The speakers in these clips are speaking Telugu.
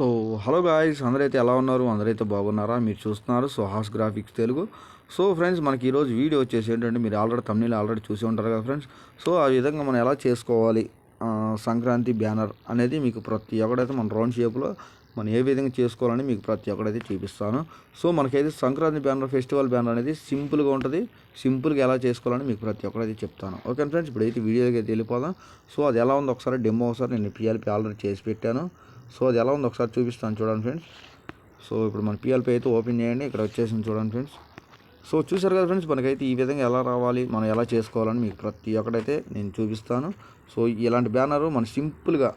సో హలో గాయస్ అందరైతే ఎలా ఉన్నారు? అందరైతే బాగున్నారా? మీరు చూస్తున్నారు సో హాస్ గ్రాఫిక్స్ తెలుగు. సో ఫ్రెండ్స్ మనకి ఈరోజు వీడియో వచ్చేసి ఏంటంటే మీరు ఆల్రెడీ తమిళ ఆల్రెడీ చూసి ఉంటారు కదా ఫ్రెండ్స్. సో ఆ విధంగా మనం ఎలా చేసుకోవాలి? సంక్రాంతి బ్యానర్ అనేది మీకు ప్రతి ఒక్కడైతే మన రౌండ్ షేప్లో మనం ఏ విధంగా చేసుకోవాలని మీకు ప్రతి ఒక్కడైతే చూపిస్తాను. సో మనకైతే సంక్రాంతి బ్యానర్ ఫెస్టివల్ బ్యానర్ అనేది సింపుల్గా ఉంటుంది. సింపుల్గా ఎలా చేసుకోవాలని మీకు ప్రతి ఒక్కడైతే చెప్తాను. ఓకే ఫ్రెండ్స్ ఇప్పుడైతే వీడియోకి అయితే వెళ్ళిపోదాం. సో అది ఎలా ఉందో ఒకసారి డెమో ఒకసారి నేను పిఎల్పి ఆల్రెడీ చేసి పెట్టాను. సో అది ఎలా ఉందో ఒకసారి చూపిస్తాను చూడండి ఫ్రెండ్స్. సో ఇప్పుడు మన పిఎల్పి అయితే ఓపెన్ చేయండి. ఇక్కడ వచ్చేసింది చూడండి ఫ్రెండ్స్. సో చూసారు కదా ఫ్రెండ్స్ మనకైతే ఈ విధంగా ఎలా రావాలి మనం ఎలా చేసుకోవాలని మీకు ప్రతి ఒక్కటైతే నేను చూపిస్తాను. సో ఇలాంటి బ్యానర్ మనం సింపుల్గా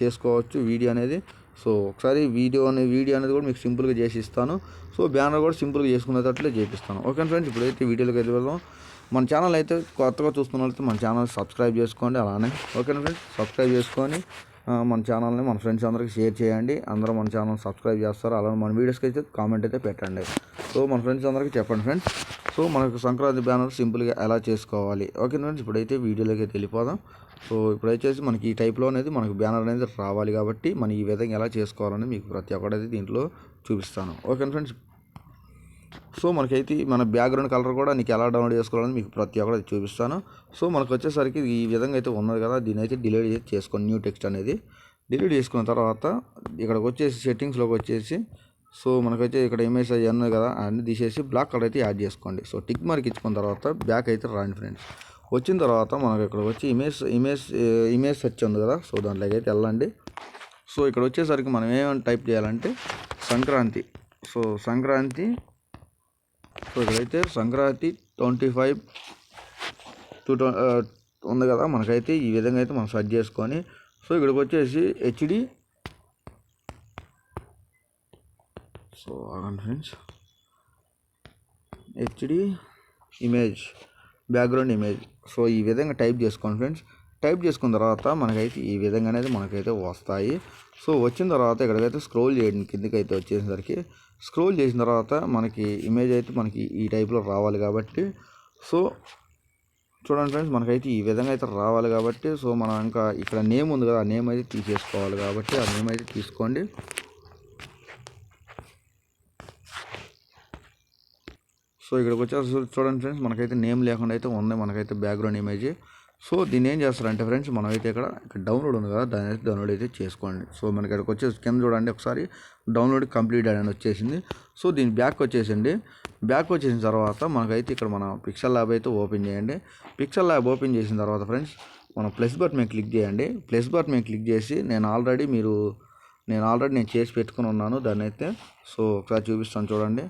చేసుకోవచ్చు వీడియో అనేది. సో ఒకసారి వీడియో అనే వీడియో అనేది కూడా మీకు సింపుల్గా చేసి ఇస్తాను. సో బ్యానర్ కూడా సింపుల్గా చేసుకునేటట్లే చేపిస్తాను. ఓకే ఫ్రెండ్స్ ఇప్పుడైతే వీడియోలోకి అయితే వెళ్దాం. మన ఛానల్ అయితే కొత్తగా చూస్తున్న వాళ్ళైతే మన ఛానల్ సబ్స్క్రైబ్ చేసుకోండి. అలానే ఓకేనా ఫ్రెండ్స్ సబ్స్క్రైబ్ చేసుకొని మన ఛానల్ని మన ఫ్రెండ్స్ అందరికి షేర్ చేయండి. అందరూ మన ఛానల్ సబ్స్క్రైబ్ చేస్తారు. అలానే మన వీడియోస్కి అయితే కామెంట్ అయితే పెట్టండి. సో మన ఫ్రెండ్స్ అందరికీ చెప్పండి ఫ్రెండ్స్. సో మనకు సంక్రాంతి బ్యానర్ సింపుల్గా ఎలా చేసుకోవాలి? Okay friends? ఇప్పుడైతే వీడియోలోకి వెళ్ళిపోదాం. సో ఇప్పుడైతే మనకి ఈ టైప్లో అనేది మనకు బ్యానర్ అనేది రావాలి కాబట్టి మనం ఈ విధంగా ఎలా చేసుకోవాలని మీకు ప్రతి ఒక్కటైతే దీంట్లో చూపిస్తాను. Okay friends? సో మనకైతే మన బ్యాక్గ్రౌండ్ కలర్ కూడా నీకు ఎలా డౌన్లోడ్ చేసుకోవాలని మీకు ప్రతి ఒక్కటి చూపిస్తాను. సో మనకు వచ్చేసరికి ఈ విధంగా అయితే ఉన్నది కదా దీని అయితే డిలీట్ చేసుకోండి న్యూ టెక్స్ట్ అనేది. డిలీట్ చేసుకున్న తర్వాత ఇక్కడికి వచ్చేసి సెట్టింగ్స్లోకి వచ్చేసి సో మనకైతే ఇక్కడ ఇమేజ్ అవి ఉన్నాయి కదా అన్ని తీసేసి బ్లాక్ కలర్ అయితే యాడ్ చేసుకోండి. సో టిక్ మార్క్ ఇచ్చుకున్న తర్వాత బ్యాక్ అయితే రాండి ఫ్రెండ్స్. వచ్చిన తర్వాత మనకు ఇక్కడ వచ్చి ఇమేజ్ ఇమేజ్ ఇమేజ్ సెర్చ్ ఉంది కదా సో దాంట్లోకి అయితే వెళ్ళండి. సో ఇక్కడ వచ్చేసరికి మనం ఏమైనా టైప్ చేయాలంటే సంక్రాంతి. సో సంక్రాంతి సో ఇక్కడైతే సంక్రాంతి ట్వంటీ ఫైవ్ టూ ఉంది కదా. మనకైతే ఈ విధంగా అయితే మనం సెట్ చేసుకొని సో ఇక్కడికి వచ్చేసి హెచ్డి. సో ఆగండి friends. HD image background image. So ఈ విధంగా టైప్ చేసుకోండి ఫ్రెండ్స్. టైప్ చేసుకున్న తర్వాత మనకైతే ఈ విధంగా అనేది మనకైతే వస్తాయి. సో వచ్చిన తర్వాత ఇక్కడికైతే స్క్రోల్ చేయండి. కిందకి అయితే వచ్చేసరికి స్క్రోల్ చేసిన తర్వాత మనకి ఇమేజ్ అయితే మనకి ఈ టైప్లో రావాలి కాబట్టి. సో చూడండి ఫ్రెండ్స్ మనకైతే ఈ విధంగా అయితే రావాలి కాబట్టి. సో మనం ఇంకా ఇక్కడ నేమ్ ఉంది కదా ఆ నేమ్ అయితే తీసేసుకోవాలి కాబట్టి ఆ నేమ్ అయితే తీసుకోండి. సో ఇక్కడికి వచ్చేసి చూడండి ఫ్రెండ్స్ మనకైతే నేమ్ లేకుండా అయితే ఉంది. మనకైతే బ్యాక్గ్రౌండ్ ఇమేజ్ సో దీన్ని ఏం చేస్తారంటే ఫ్రెండ్స్ మనం అయితే ఇక్కడ ఇక్కడ డౌన్లోడ్ ఉంది కదా దాని అయితే డౌన్లోడ్ అయితే చేసుకోండి. సో మనకి ఇక్కడికి వచ్చేసి కింద చూడండి ఒకసారి డౌన్లోడ్ కంప్లీట్ అని వచ్చేసింది. సో దీని బ్యాక్ వచ్చేసింది. బ్యాక్ వచ్చేసిన తర్వాత మనకైతే ఇక్కడ మన పిక్సెల్ ల్యాబ్ అయితే ఓపెన్ చేయండి. పిక్సెల్ ల్యాబ్ ఓపెన్ చేసిన తర్వాత ఫ్రెండ్స్ మనం ప్లస్ బట్ మీద క్లిక్ చేయండి. ప్లస్ బట్ మీద క్లిక్ చేసి నేను ఆల్రెడీ మీరు నేను ఆల్రెడీ నేను చేసి పెట్టుకుని ఉన్నాను దాన్ని అయితే. సో ఒకసారి చూపిస్తాను చూడండి.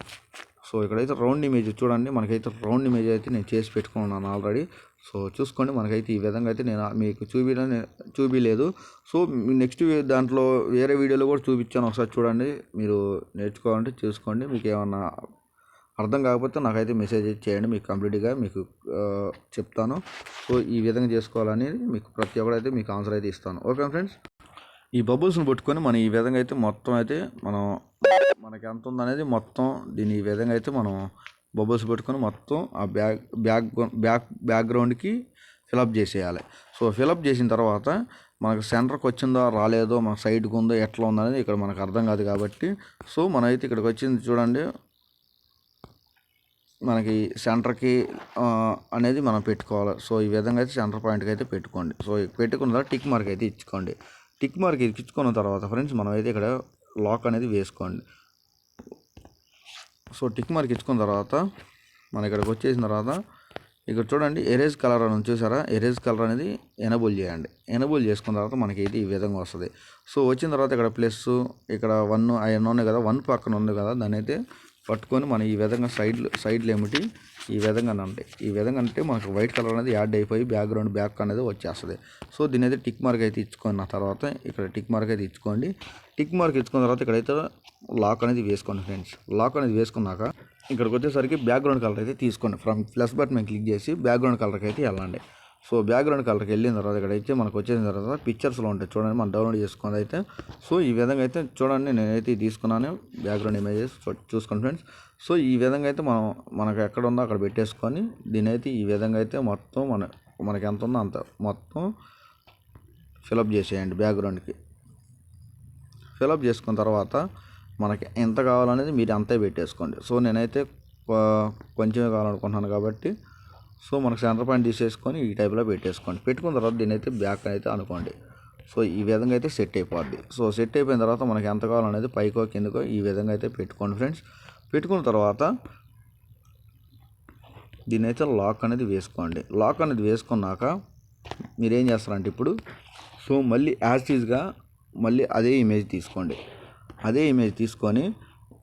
సో ఇక్కడైతే రౌండ్ ఇమేజ్ చూడండి. మనకైతే రౌండ్ ఇమేజ్ అయితే నేను చేసి పెట్టుకున్నాను ఆల్రెడీ సో చూసుకోండి. మనకైతే ఈ విధంగా అయితే నేను మీకు చూపించడం చూపించలేదు సో నెక్స్ట్ దాంట్లో వేరే వీడియోలో కూడా చూపించాను. ఒకసారి చూడండి. మీరు నేర్చుకోవాలంటే చూసుకోండి. మీకు ఏమన్నా అర్థం కాకపోతే నాకైతే మెసేజ్ చేయండి. మీకు కంప్లీట్గా మీకు చెప్తాను. సో ఈ విధంగా చేసుకోవాలని మీకు ప్రతి ఒక్కడైతే మీకు ఆన్సర్ అయితే ఇస్తాను. ఓకే ఫ్రెండ్స్ ఈ బబుల్స్ని పట్టుకొని మనం ఈ విధంగా అయితే మొత్తం అయితే మనం మనకి ఎంత ఉందనేది మొత్తం దీని ఈ విధంగా అయితే మనం బబుల్స్ పెట్టుకొని మొత్తం ఆ బ్యాక్ బ్యాక్ బ్యాక్ బ్యాక్గ్రౌండ్కి ఫిలప్ చేసేయాలి. సో ఫిలప్ చేసిన తర్వాత మనకు సెంటర్కి వచ్చిందో రాలేదో మన సైడ్కి ఉందో ఎట్లా ఉందనేది ఇక్కడ మనకు అర్థం కాదు కాబట్టి సో మనమైతే ఇక్కడికి వచ్చింది చూడండి. మనకి సెంటర్కి అనేది మనం పెట్టుకోవాలి. సో ఈ విధంగా అయితే సెంటర్ పాయింట్కి అయితే పెట్టుకోండి. సో పెట్టుకున్న తర్వాత టిక్ మార్క్ అయితే ఇచ్చుకోండి. టిక్ మార్క్ ఇచ్చుకున్న తర్వాత ఫ్రెండ్స్ మనం అయితే ఇక్కడ లాక్ అనేది వేసుకోండి. సో టిక్ మార్క్ ఇచ్చుకున్న తర్వాత మన ఇక్కడికి వచ్చేసిన తర్వాత ఇక్కడ చూడండి ఎరేజ్ కలర్ అని చూసారా? ఎరేజ్ కలర్ అనేది ఎనబుల్ చేయండి. ఎనబుల్ చేసుకున్న తర్వాత మనకి ఇది ఈ విధంగా వస్తుంది. సో వచ్చిన తర్వాత ఇక్కడ ప్లస్ ఇక్కడ వన్ అవన్నీ ఉన్నాయి కదా వన్ పక్కన ఉంది కదా దాన్ని అయితే పట్టుకొని మనం ఈ విధంగా సైడ్ సైడ్లు ఏమిటి? ఈ విధంగా అంటే ఈ విధంగా అంటే మనకు వైట్ కలర్ అనేది యాడ్ అయిపోయి బ్యాక్గ్రౌండ్ బ్యాక్ అనేది వచ్చేస్తుంది. సో దీని అయితే టిక్ మార్క్ అయితే ఇచ్చుకున్న తర్వాత. ఇక్కడ టిక్ మార్క్ అయితే ఇచ్చుకోండి. టిక్ మార్క్ ఇచ్చుకున్న తర్వాత ఇక్కడైతే లాక్ అనేది వేసుకోండి ఫ్రెండ్స్. లాక్ అనేది వేసుకున్నాక ఇక్కడికి వచ్చేసరికి బ్యాక్గ్రౌండ్ కలర్ అయితే తీసుకోండి. ఫ్రమ్ ప్లస్ బటన్ మేము క్లిక్ చేసి బ్యాక్గ్రౌండ్ కలర్కి అయితే వెళ్ళండి. సో బ్యాక్గ్రౌండ్ కలర్కి వెళ్ళిన తర్వాత ఇక్కడ అయితే మనకు వచ్చేసిన తర్వాత పిక్చర్స్లో ఉంటాయి. చూడండి మనం డౌన్లోడ్ చేసుకుని అయితే. సో ఈ విధంగా అయితే చూడండి నేనైతే తీసుకున్నాను బ్యాక్గ్రౌండ్ ఇమేజెస్ చూసుకోండి ఫ్రెండ్స్. సో ఈ విధంగా అయితే మనం మనకు ఎక్కడ ఉందో అక్కడ పెట్టేసుకొని దీని అయితే ఈ విధంగా అయితే మొత్తం మన మనకి ఎంత ఉందో అంత మొత్తం ఫిలప్ చేసేయండి బ్యాక్గ్రౌండ్కి. ఫిలప్ చేసుకున్న తర్వాత మనకి ఎంత కావాలనేది మీరు అంతే పెట్టేసుకోండి. సో నేనైతే కొంచెమే కావాలనుకుంటున్నాను కాబట్టి సో మనకు సెంటర్ పాయింట్ తీసేసుకొని ఈ టైప్లో పెట్టేసుకోండి. పెట్టుకున్న తర్వాత దీని అయితే బ్యాక్ అయితే అనుకోండి. సో ఈ విధంగా అయితే సెట్ అయిపోద్ది. సో సెట్ అయిపోయిన తర్వాత మనకి ఎంత కావాలనేది పైకో కిందకో ఈ విధంగా అయితే పెట్టుకోండి ఫ్రెండ్స్. పెట్టుకున్న తర్వాత దీని అయితే లాక్ అనేది వేసుకోండి. లాక్ అనేది వేసుకున్నాక మీరేం చేస్తారంటే ఇప్పుడు సో మళ్ళీ యాజ్టీజ్గా మళ్ళీ అదే ఇమేజ్ తీసుకోండి. అదే ఇమేజ్ తీసుకొని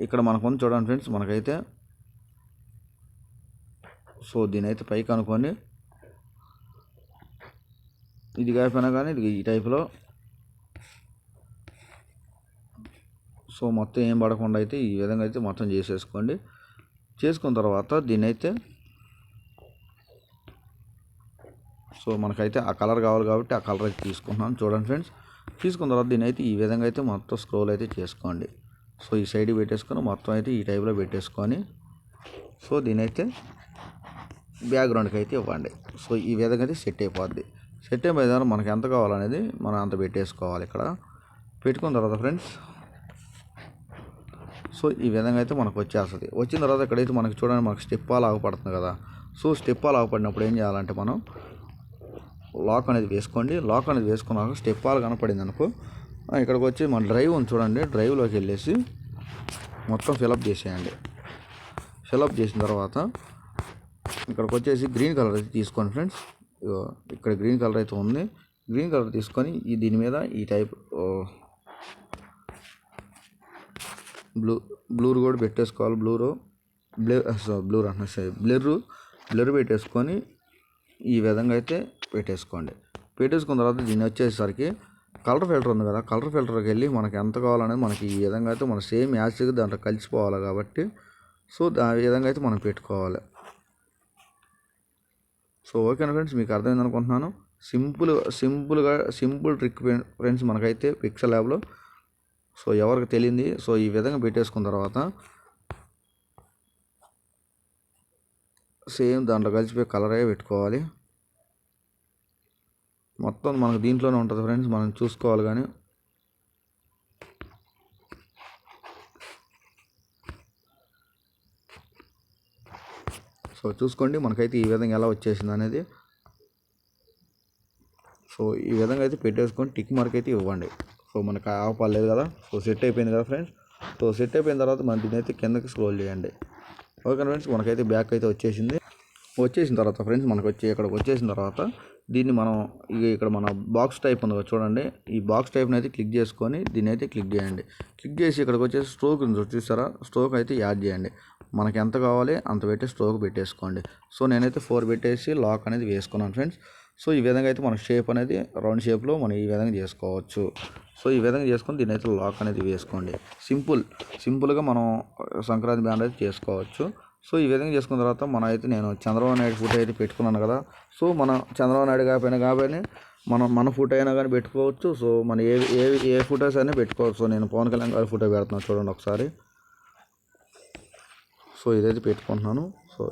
ఇక్కడ మనకు ఉంది చూడండి ఫ్రెండ్స్ మనకైతే సో దీని అయితే పైకి అనుకోండి. ఇది కాకపోయినా కానీ ఇది ఈ టైప్లో సో మొత్తం ఏం పడకుండా అయితే ఈ విధంగా అయితే మొత్తం చేసేసుకోండి. చేసుకున్న తర్వాత దీన్ని అయితే సో మనకైతే ఆ కలర్ కావాలి కాబట్టి ఆ కలర్ అయితే తీసుకుంటున్నాను చూడండి ఫ్రెండ్స్ తీసుకున్న తర్వాత దీని అయితే ఈ విధంగా అయితే మొత్తం స్క్రోల్ అయితే చేసుకోండి. సో ఈ సైడ్ పెట్టేసుకొని మొత్తం అయితే ఈ టైప్లో పెట్టేసుకొని. సో దీని అయితే బ్యాక్గ్రౌండ్కి అయితే ఇవ్వండి. సో ఈ విధంగా అయితే సెట్ అయిపోద్ది. సెట్ అయిపోయే విధానం మనకు ఎంత కావాలనేది మనం అంత పెట్టేసుకోవాలి ఇక్కడ. పెట్టుకున్న తర్వాత ఫ్రెండ్స్ సో ఈ విధంగా అయితే మనకు వచ్చేస్తుంది. వచ్చిన తర్వాత ఇక్కడైతే మనకి చూడండి మనకు స్టెప్ ఆగపడుతుంది కదా. సో స్టెప్ ఆగపడినప్పుడు ఏం చేయాలంటే మనం లాక్ అనేది వేసుకోండి. లాక్ అనేది వేసుకున్నాక స్టెప్ ఆల్ కనపడింది అనుకో ఇక్కడికి వచ్చి మన డ్రైవ్ ఉంది చూడండి డ్రైవ్లోకి వెళ్ళేసి మొత్తం ఫిలప్ చేసేయండి. ఫిలప్ చేసిన తర్వాత ఇక్కడికి వచ్చేసి గ్రీన్ కలర్ అయితే తీసుకోండి ఫ్రెండ్స్. ఇక్కడ గ్రీన్ కలర్ అయితే ఉంది. గ్రీన్ కలర్ తీసుకొని ఈ దీని మీద ఈ టైప్ బ్లూ బ్లూర్ కూడా పెట్టేసుకోవాలి. బ్లూరు బ్లే బ్లూర్ అంటున్నా సరే బ్లర్రు బ్లర్ పెట్టేసుకొని ఈ విధంగా అయితే పెట్టేసుకోండి. పెట్టేసుకున్న తర్వాత దీన్ని వచ్చేసరికి కలర్ ఫిల్టర్ ఉంది కదా కలర్ ఫిల్టర్కి వెళ్ళి మనకి ఎంత కావాలనేది మనకి ఈ విధంగా అయితే మన సేమ్ యాసిడ్ దాంట్లో కలిసిపోవాలి కాబట్టి సో ఆ విధంగా అయితే మనం పెట్టుకోవాలి. సో ఓకేనా ఫ్రెండ్స్ మీకు అర్థమైంది అనుకుంటున్నాను. సింపుల్ సింపుల్గా సింపుల్ ట్రిక్ ఫ్రెండ్స్ మనకైతే పిక్సెల్ ల్యాబ్లో సో ఎవరికి తెలియంది సో ఈ విధంగా పెట్టేసుకున్న తర్వాత సేమ్ దాంట్లో కలిసిపోయి కలరే పెట్టుకోవాలి. మొత్తం మనకు దీంట్లోనే ఉంటుంది ఫ్రెండ్స్ మనం చూసుకోవాలి కానీ సో చూసుకోండి మనకైతే ఈ విధంగా ఎలా వచ్చేసింది అనేది. సో ఈ విధంగా అయితే పెట్టేసుకొని టిక్ మార్క్ అయితే ఇవ్వండి. సో మనకు ఆపలేదు కదా సో సెట్ అయిపోయింది కదా ఫ్రెండ్స్. సో సెట్ అయిపోయిన తర్వాత మన దీన్ని అయితే కిందకి స్క్రోల్ చేయండి. ఓకే ఫ్రెండ్స్ మనకైతే బ్యాక్ అయితే వచ్చేసింది. వచ్చేసిన తర్వాత ఫ్రెండ్స్ మనకు వచ్చి ఇక్కడికి వచ్చేసిన తర్వాత దీన్ని మనం ఇక ఇక్కడ మన బాక్స్ టైప్ ఉంది చూడండి. ఈ బాక్స్ టైప్ని అయితే క్లిక్ చేసుకొని దీన్ని అయితే క్లిక్ చేయండి. క్లిక్ చేసి ఇక్కడికి వచ్చేసి స్ట్రోక్ ఉంది చూసారా? స్ట్రోక్ అయితే యాడ్ చేయండి. మనకి ఎంత కావాలి అంత పెట్టి స్ట్రోక్ పెట్టేసుకోండి. సో నేనైతే ఫోర్ పెట్టేసి లాక్ అనేది వేసుకున్నాను ఫ్రెండ్స్. సో ఈ విధంగా అయితే మన షేప్ అనేది రౌండ్ షేప్లో మనం ఈ విధంగా చేసుకోవచ్చు. సో ఈ విధంగా చేసుకొని దీని అయితే లాక్ అనేది వేసుకోండి. సింపుల్ సింపుల్గా మనం సంక్రాంతి బ్యాండ్ అయితే చేసుకోవచ్చు. సో ఈ విధంగా చేసుకున్న తర్వాత మనం అయితే నేను చంద్రబాబు నాయుడు ఫోటో అయితే పెట్టుకున్నాను కదా. సో మన చంద్రబాబు నాయుడు కాకపోయినా కాబట్టి మనం మన ఫోటో అయినా కానీ పెట్టుకోవచ్చు. సో మన ఏ ఏ ఏ ఫొటోస్ అయినా పెట్టుకోవచ్చు. సో నేను పవన్ కళ్యాణ్ గారి ఫోటో పెడుతున్నాను చూడండి ఒకసారి. సో ఇదైతే పెట్టుకుంటున్నాను. సో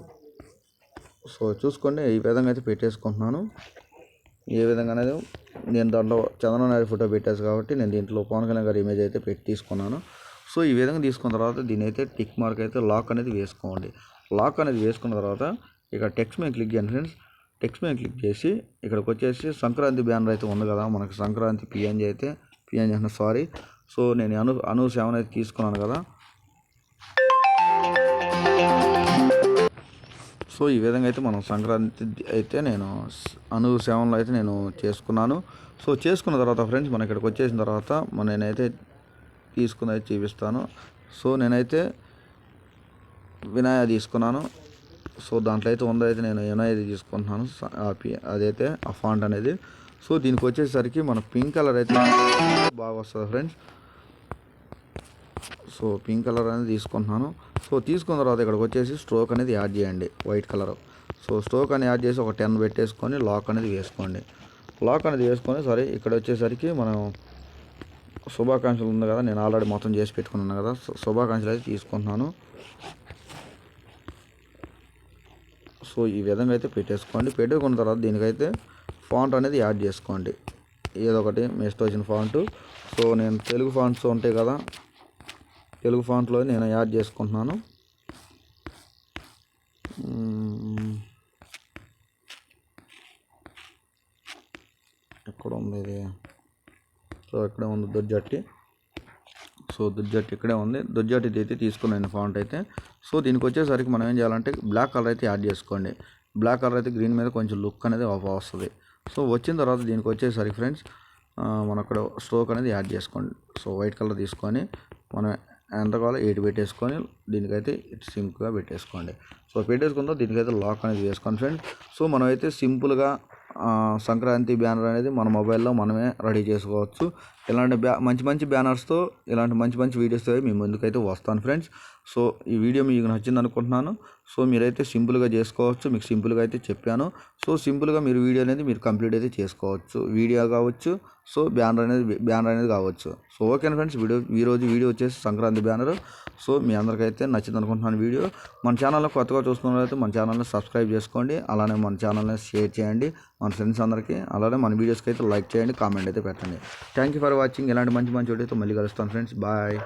సో చూసుకోండి ఈ విధంగా అయితే పెట్టేసుకుంటున్నాను. ఏ విధంగా అనేది నేను దాంట్లో చంద్రబాబు నాయుడు ఫోటో పెట్టేసి కాబట్టి నేను దీంట్లో పవన్ కళ్యాణ్ గారి ఇమేజ్ అయితే పెట్టి తీసుకున్నాను. సో ఈ విధంగా తీసుకున్న తర్వాత దీని అయితే టిక్ మార్క్ అయితే లాక్ అనేది వేసుకోండి. లాక్ అనేది వేసుకున్న తర్వాత ఇక్కడ టెక్స్ట్ మీద క్లిక్ చేయండి ఫ్రెండ్స్ టెక్స్ట్ మీద క్లిక్ చేసి ఇక్కడికి వచ్చేసి సంక్రాంతి బ్యానర్ అయితే ఉంది కదా మనకి సంక్రాంతి పిఎన్జీ అయితే పిఎన్జీ అంటే సారీ సో నేను అను అను సెవెన్ అయితే తీసుకున్నాను కదా. సో ఈ విధంగా అయితే మనం సంక్రాంతి అయితే నేను అను సెవెన్లో అయితే నేను చేసుకున్నాను. సో చేసుకున్న తర్వాత ఫ్రెండ్స్ మన ఇక్కడికి వచ్చేసిన తర్వాత మన నేనైతే తీసుకుని అయితే చూపిస్తాను. సో నేనైతే వినాయ తీసుకున్నాను. సో దాంట్లో అయితే ఉందో అయితే నేను వినాయది తీసుకుంటున్నాను. ఆ పి- అదైతే ఆ ఫాంట్ అనేది. సో దీనికి వచ్చేసరికి మన పింక్ కలర్ అయితే బాగా వస్తుంది ఫ్రెండ్స్. సో పింక్ కలర్ అనేది తీసుకుంటున్నాను. సో తీసుకున్న తర్వాత ఇక్కడికి వచ్చేసి స్ట్రోక్ అనేది యాడ్ చేయండి వైట్ కలర్. సో స్ట్రోక్ అనేది యాడ్ చేసి ఒక టెన్ పెట్టేసుకొని లాక్ అనేది వేసుకోండి. లాక్ అనేది వేసుకొని సరే ఇక్కడ వచ్చేసరికి మనం శుభాకాంక్షలు ఉంది కదా నేను ఆల్రెడీ మొత్తం చేసి పెట్టుకున్నాను కదా శుభాకాంక్షలు అయితే తీసుకుంటున్నాను. సో ఈ విధంగా అయితే పెట్టేసుకోండి. పెట్టుకున్న తర్వాత దీనికైతే ఫాంట్ అనేది యాడ్ చేసుకోండి. ఏదో ఒకటి మీ వచ్చిన ఫాంట్. సో నేను తెలుగు ఫాంట్స్ ఉంటాయి కదా తెలుగు ఫాంట్లో నేను యాడ్ చేసుకుంటున్నాను. ఎక్కడ ఉంది ఇది? సో ఇక్కడే ఉంది దుర్జట్టి సో దుర్జట్టి ఇక్కడే ఉంది. దుర్జట్టి అయితే తీసుకున్నాను ఫాంట్ అయితే. సో దీనికి వచ్చేసరికి మనం ఏం చేయాలంటే బ్లాక్ కలర్ అయితే యాడ్ చేసుకోండి. బ్లాక్ కలర్ అయితే గ్రీన్ మీద కొంచెం లుక్ అనేది ఆఫ్ వస్తుంది. సో వచ్చిన తర్వాత దీనికి వచ్చేసరికి ఫ్రెండ్స్ మనం అక్కడ స్ట్రోక్ అనేది యాడ్ చేసుకోండి. సో వైట్ కలర్ తీసుకొని మనం ఎంత కావాలో ఎయిట్ పెట్టేసుకొని దీనికైతే సింపుల్గా పెట్టేసుకోండి. సో పెట్టేసుకుందాం. దీనికైతే లాక్ అనేది వేసుకోండి ఫ్రెండ్. సో మనమైతే సింపుల్గా సంక్రాంతి బ్యానర్ అనేది మన మొబైల్లో మనమే రెడీ చేసుకోవచ్చు. ఇలాంటి బ్యా మంచి మంచి బ్యానర్స్తో ఇలాంటి మంచి మంచి వీడియోస్తో మీ ముందుకైతే వస్తాను ఫ్రెండ్స్. సో ఈ వీడియో మీకు నచ్చింది అనుకుంటున్నాను. సో మీరైతే సింపుల్గా చేసుకోవచ్చు. మీకు సింపుల్గా అయితే చెప్పాను. సో సింపుల్గా మీరు వీడియో అనేది మీరు కంప్లీట్ అయితే చేసుకోవచ్చు. వీడియో కావచ్చు. సో బ్యానర్ అనేది బ్యానర్ అనేది కావచ్చు. సో ఓకేనా ఫ్రెండ్స్. వీడియో ఈరోజు వీడియో వచ్చేసి సంక్రాంతి బ్యానర్. సో మీ అందరికైతే నచ్చింది అనుకుంటున్నాను వీడియో. మన ఛానల్లో కొత్తగా చూస్తున్నట్లయితే మన ఛానల్ని సబ్స్క్రైబ్ చేసుకోండి. అలానే మన ఛానల్ని షేర్ చేయండి. మన ఫ్రెండ్స్ అందరికీ. అలానే మన వీడియోస్కి అయితే లైక్ చేయండి కామెంట్ అయితే పెట్టండి. థ్యాంక్ యూ ఫర్ వాచింగ్ ఇలాంటి మంచి మంచి వీడియోతో మళ్ళీ కలుస్తాను ఫ్రెండ్స్ బాయ్